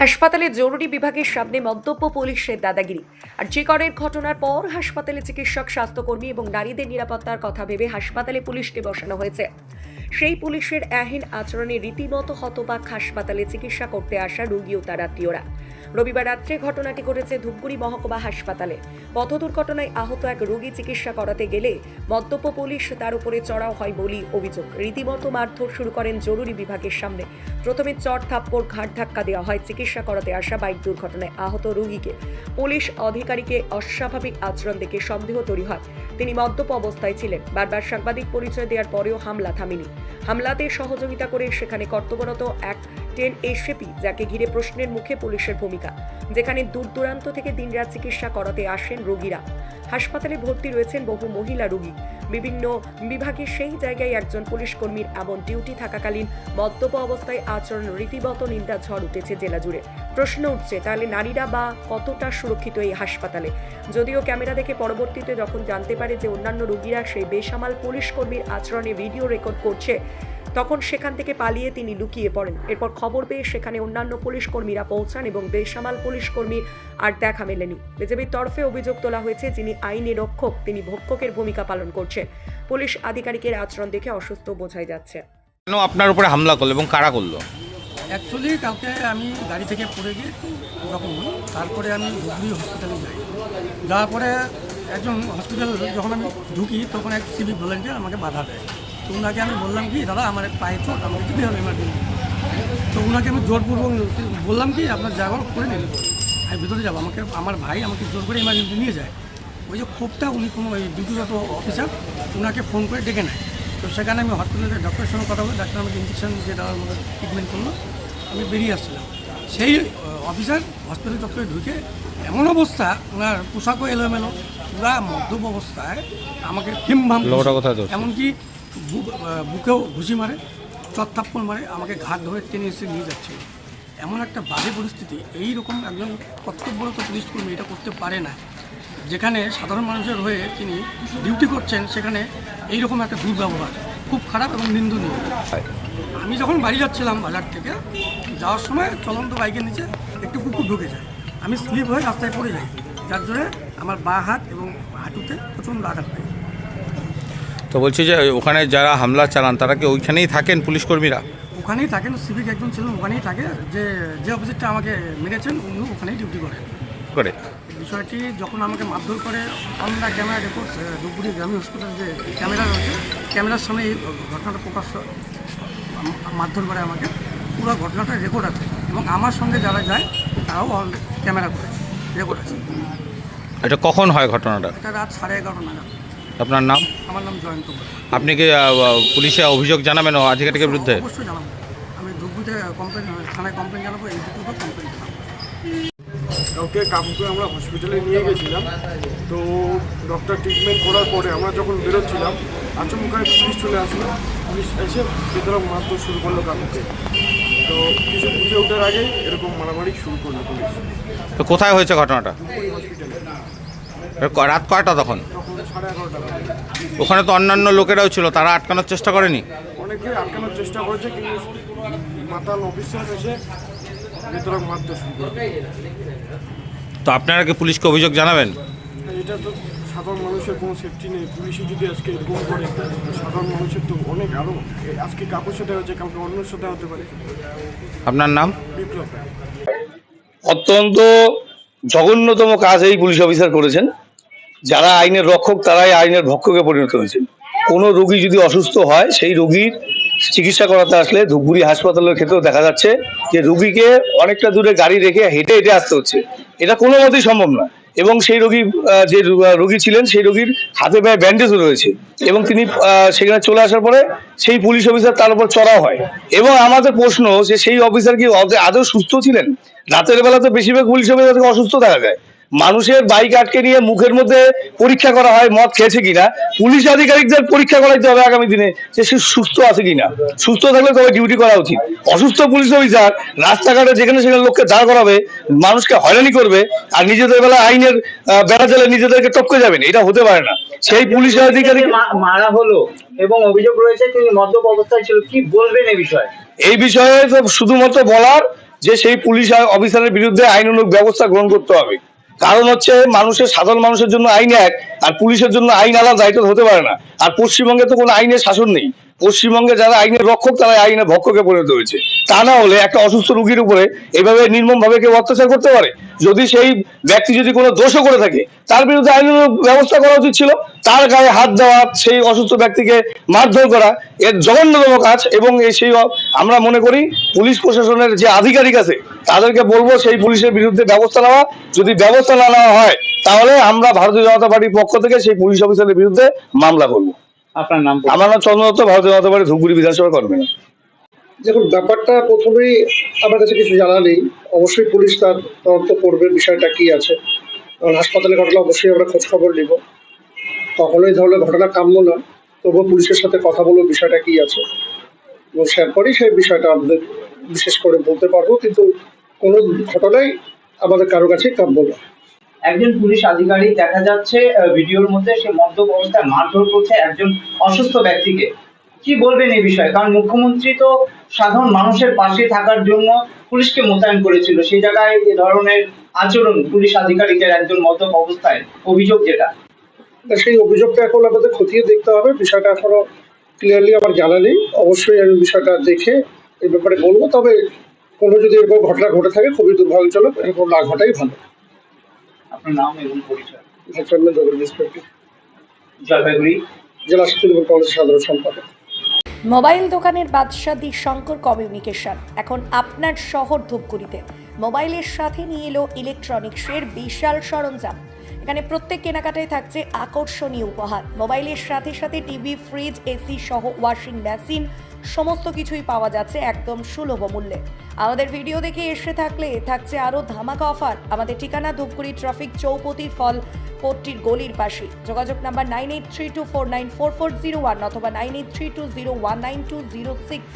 হাসপাতালে জরুরি বিভাগের সামনে মন্তব্য পুলিশের দাদাগিরি। আর চিকরের ঘটনার পর হাসপাতালে চিকিৎসক, স্বাস্থ্যকর্মী এবং নারীদের নিরাপত্তার কথা ভেবে হাসপাতালে পুলিশকে বসানো হয়েছে। সেই পুলিশের এহেন আচরণে রীতিমতো হতবাক হাসপাতালে চিকিৎসা করতে আসা রোগী ও তার আত্মীয়রা। রবিবার রাত্রে ঘটনাটি ঘটেছে ধূপগুড়ি মহকুমা হাসপাতালে। পথ দুর্ঘটনায় আহত এক রোগী চিকিৎসা করাতে গেলে মদ্যপ পুলিশ তার উপরে চড়াও হয় বলেই অভিযোগ। রীতিমতো মারধর শুরু করেন জরুরি বিভাগের সামনে। প্রথমে চট থাপ্পড়, ঘাট ধাক্কা দেওয়া হয়। চিকিৎসা করাতে আসা বাইক দুর্ঘটনায় আহত রোগীকে পুলিশ আধিকারিকে অস্বাভাবিক আচরণ দেখে সন্দেহ তৈরি হয়। তিনি মদ্যপ অবস্থায় ছিলেন। বারবার সাংবাদিক পরিচয় দেওয়ার পরেও হামলা থামেনি। হামলাতে সহযোগিতা করে সেখানে কর্তব্যরত এক টেন এসএপি যাকে ঘিরে প্রশ্নের মুখে পুলিশের ভূমিকা, যেখানে দূর দূরান্ত থেকে দিনরাত চিকিৎসা করাতে আসেন রোগীরা। হাসপাতালে ভর্তি রয়েছেন বহু মহিলা রোগী। বিভিন্ন বিভাগে সেই জায়গায় একজন পুলিশ কর্মীর এমন ডিউটি থাকাকালীন মদ্যপ অবস্থায় আচরণ রীতিমত নিন্দা ঝড় উঠেছে জেলা জুড়ে। প্রশ্ন উঠছে, তাহলে নারীরা বা কতটা সুরক্ষিত এই হাসপাতালে? যদিও ক্যামেরা দেখে পরবর্তীতে যখন জানতে পারে যে অন্যান্য রোগীরা সেই বেসামাল পুলিশ কর্মীর আচরণে ভিডিও রেকর্ড করছে তখন সেখান থেকে পালিয়ে তিনি লুকিয়ে পড়েন। এরপর খবর পেয়ে সেখানে অন্যান্য পুলিশ কর্মীরা পৌঁছান এবং বেসামাল পুলিশ কর্মী আর দেখা মেলেনি। বিজেপির তরফে অভিযোগ তোলা হয়েছে যিনি আইনি রক্ষক তিনি ভক্ষকের ভূমিকা পালন করছে পুলিশ আধিকারিকের আচরণ দেখে অসুস্থ বোঝাই যাচ্ছে। কেন আপনার উপরে হামলা করল এবং কারা করল? অ্যাকচুয়ালি কালকে আমি গাড়ি থেকে পড়ে গিয়ে একটু রকম হই তারপরে আমি হুগলি হসপিটালে যাই। যাওয়ার পরে একজন হসপিটাল যখন আমি ঢুকি তখন এক সিভিক ভলেন্টিয়ার আমাকে বাধা দেয়। তো ওনাকে আমি বললাম কি দাদা আমার পায়ে চোট আমাকে যেতে হবে এমার্জেন্সি। তো ওনাকে আমি জোরপূর্বক বললাম কি আপনার জায়গা করে নিন। আমি ভিতরে যাব আমাকে আমার ভাই আমাকে জোর করে এমার্জেন্সি নিয়ে যায়। ওই যে ক্ষোভটা উনি কোনো ওই ডিউটিরত অফিসার ওনাকে ফোন করে ডেকে নেয়। তো সেখানে আমি হসপিটালে ডক্টরের সঙ্গে কথা বলে ডাক্তার আমাকে ইঞ্জেকশন দিয়ে দেওয়ার মতো ট্রিটমেন্ট করল। আমি বেরিয়ে আসছিলাম। সেই অফিসার হসপিটাল চত্বরে ঢুকে এমন অবস্থা ওনার পোশাকও এলোমেলো পুরা মদ্যপ অবস্থায় আমাকে হিম ভাম লোকটা কোথায় এমনকি বুকেও ঘুষি মারে চত্থাপ্পল মারে, আমাকে ঘাট ধরে টেনে এসে নিয়ে যাচ্ছে। এমন একটা বাজে পরিস্থিতি এই রকম একজন কর্তব্যরত পুলিশ কর্মী এটা করতে পারে না। যেখানে সাধারণ মানুষের হয়ে তিনি ডিউটি করছেন, সেখানে এই রকম একটা দুর্ব্যবহার, খুব খারাপ এবং নিন্দনীয়। আমি যখন বাড়ি যাচ্ছিলাম বাজার থেকে, যাওয়ার সময় চলন্ত বাইকের নিচে একটু কুকুর ঢুকে যায়। আমি স্লিপ হয়ে রাস্তায় পড়ে যাই, যার জন্য আমার বা হাত এবং হাঁটুতে প্রচণ্ড আঘাত পাই তো বলছি যে ওখানে যারা হামলা চালান তারা কি ওইখানেই থাকেন পুলিশ কর্মীরা ওখানেই থাকেন সিভিক একজন ছিলেন ওখানেই থাকে। যে যে অফিসারটা আমাকে মেরেছেন উনি ওখানেই ডিউটি করেন করে। বিষয়টি যখন আমাকে মারধর করে আমরা ক্যামেরা রেকর্ড ধূপগুড়ি গ্রামীণ হসপিটাল যে ক্যামেরা রয়েছে ক্যামেরার সামনে এই ঘটনাটা প্রকাশ মারধর করে আমাকে। পুরো ঘটনাটা রেকর্ড আছে। এবং আমার সঙ্গে যারা যায় তারাও ক্যামেরা করে রেকর্ড আছে। এটা কখন হয় ঘটনাটা? এটা রাত সাড়ে এগারোটা নাগাদ। আপনার নাম? আমার নাম জয়ন্ত আপনি কি পুলিশে অভিযোগ জানাবেন আধিকারিকের বিরুদ্ধে? অবশ্যই জানাব। আমি ধূপগুড়িতে কমপ্লেন থানায় কমপ্লেন জানাব এই দুটো কমপ্লেন জানাব। কাউকে কাকুকে আমরা হসপিটালে নিয়ে গেছিলাম। তো ডক্টর ট্রিটমেন্ট করার পরে আমরা যখন বেরোচ্ছিলাম আচমকায় পুলিশ চলে আসলো। পুলিশ এসে ভেতরে মারধর শুরু করল কাকুকে। তো কিছু বুঝে ওঠার আগেই এরকম মারামারি শুরু করল পুলিশ। তো কোথায় হয়েছে ঘটনাটা? হসপিটালে রাত কয়টা তখন। ওখানে তো অন্যান্য লোকেরাও ছিল তারা আটকানোর চেষ্টা করেনি? অনেকে আটকানোর চেষ্টা করেছে কিন্তু মাতাল অফিসার এসে ভেতরে মারধর শুরু করে। তো আপনারা কি পুলিশকে অভিযোগ জানাবেন? এটা তো সাধারণ মানুষের কোনো সেফটি নেই। যদি আজকে এরকম করে সাধারণ মানুষের তো অনেক আরও আজকে কাকুর সাথে হচ্ছে কাউকে অন্যের সাথে হতে পারে। আপনার নাম? বিপ্লব। অত্যন্ত জঘন্যতম কাজ এই পুলিশ অফিসার করেছেন। যারা আইনের রক্ষক, তারাই আইনের ভক্ষকে পরিণত হয়েছেন। কোনো রোগী যদি অসুস্থ হয়, সেই রোগীর চিকিৎসা করাতে আসলে ধূপগুড়ি হাসপাতালের ক্ষেত্রেও দেখা যাচ্ছে যে রুগীকে অনেকটা দূরে গাড়ি রেখে হেঁটে হেঁটে আসতে হচ্ছে। এটা কোনো মতেই সম্ভব না এবং সেই রোগী যে রোগী ছিলেন, সেই রোগীর হাতে পায়ে ব্যান্ডেজও রয়েছে। এবং তিনি সেখানে চলে আসার পরে সেই পুলিশ অফিসার তার উপর চড়াও হয়। এবং আমাদের প্রশ্ন যে সেই অফিসার কি আদৌ সুস্থ ছিলেন? রাতের বেলা তো বেশিরভাগ পুলিশ অফিসার অসুস্থ দেখা যায়। মানুষের বাইক আটকে নিয়ে মুখের মধ্যে পরীক্ষা করা হয় মদ খেয়েছে কিনা পুলিশ আধিকারিকদের পরীক্ষা করাইতে হবে আগামী দিনে যে সে সুস্থ আছে কিনা। সুস্থ থাকলে তবে ডিউটি করা উচিত। অসুস্থ পুলিশ অফিসার রাস্তাঘাটে যেখানে সেখানে লোককে দাঁড় করাবে মানুষকে হয়রানি করবে আর নিজেদের বেলা আইনের বেড়া জালে নিজেদেরকে টপকে যাবেন এটা হতে পারে না। সেই পুলিশ আধিকারিক মারা হলো এবং অভিযোগ রয়েছে তিনি মদ্যপ অবস্থায় ছিল। কি বলবেন এই বিষয়ে? এই বিষয়ে শুধুমাত্র বলার যে সেই পুলিশ অফিসারের বিরুদ্ধে আইনানুগ ব্যবস্থা গ্রহণ করতে হবে। কারণ হচ্ছে মানুষের, সাধারণ মানুষের জন্য আইন এক, আর পুলিশের জন্য আইন আলাদা হতে পারে না। আর পশ্চিমবঙ্গে তো কোনো আইনের শাসন নেই। পশ্চিমবঙ্গে যারা আইনের রক্ষক, তারা আইনের ভক্ষকে পরিণত হয়েছে তা না হলে একটা অসুস্থ রুগীর উপরে এভাবে নির্মম ভাবে কেউ অত্যাচার করতে পারে? যদি সেই ব্যক্তি যদি কোনো দোষও করে থাকে, তার বিরুদ্ধে আইনের ব্যবস্থা করা উচিত ছিল। তার গায়ে হাত দেওয়া, সেই অসুস্থ ব্যক্তিকে মারধর করা, এর জঘন্যতম কাজ এবং এই সেই আমরা মনে করি পুলিশ প্রশাসনের যে আধিকারিক আছে, তাদেরকে বলব সেই পুলিশের বিরুদ্ধে ব্যবস্থা নেওয়া। যদি ব্যবস্থা না নেওয়া হয়, তাহলে আমরা ভারতীয় জনতা পার্টির পক্ষ থেকে সেই পুলিশ অফিসারের বিরুদ্ধে মামলা করব। আপনার নাম আমার নাম চন্দ্রদত্ত ভারতীয় জনতা পার্টি ধূপগুড়ি বিধানসভা কর্মী। দেখুন ব্যাপারটা প্রথমেই আমার কাছে কিছু জানা নেই। অবশ্যই পুলিশ তার তদন্ত করবে বিষয়টা কি আছে। কারণ হাসপাতালে ঘটলে অবশ্যই আমরা খোঁজ খবর নিব। কখনো এই ধরনের ঘটনা কাম্য না। তবুও পুলিশের সাথে কথা বলব বিষয়টা কি আছে। এবং তারপরেই সেই বিষয়টা আমাদের বিশেষ করে বলতে পারব। কিন্তু কোনো ঘটনাই আমাদের কারও কাছে কাম্য না। একজন পুলিশ আধিকারিক দেখা যাচ্ছে ভিডিওর মধ্যে সে মদ্যপ অবস্থায় মারধর করছে একজন অসুস্থ ব্যক্তিকে। কি বলবেন এই বিষয়ে? কারণ মুখ্যমন্ত্রী তো সাধারণ মানুষের পাশে থাকার জন্য পুলিশকে মোতায়েন করেছিল। সেই জায়গায় এ ধরনের আচরণ পুলিশ আধিকারিকের একজন মদ্যপ অবস্থায় অভিযোগ যেটা। সেই অভিযোগটা এখন আমাদের খতিয়ে দেখতে হবে। বিষয়টা এখনও ক্লিয়ারলি আমার জানা নেই। অবশ্যই আমি বিষয়টা দেখে এই ব্যাপারে বলব। তবে কোনো যদি এরকম ঘটনা ঘটে থাকে, খুবই দুর্ভাগ্যজনক। এরকম না ঘটাই ভালো। আপনার নাম এবং পরিচয়। জলপাইগুড়ি। জেলা সাধারণ সম্পাদক। মোবাইল দোকানের বাদশাহ দি শঙ্কর কমিউনিকেশন। এখন আপনার শহর ধূপগুড়িতে। মোবাইলের সাথে নিয়ে এলো ইলেকট্রনিক্সের বিশাল সরঞ্জাম। এখানে প্রত্যেক কেনাকাটায় থাকছে আকর্ষণীয় উপহার। মোবাইলের সাথে সাথে টিভি ফ্রিজ এসি সহ ওয়াশিং মেশিন সমস্ত কিছুই পাওয়া যাচ্ছে একদম সুলভ মূল্যে। আমাদের ভিডিও দেখে এসে থাকলে থাকছে আরও ধামাকা অফার আমাদের ঠিকানা ধূপগুড়ি ট্রাফিক চৌপতি ফল কোর্টটির গলির পাশে। যোগাযোগ number nine eight three two four nine four four zero one অথবা nine eight three two zero one nine two zero six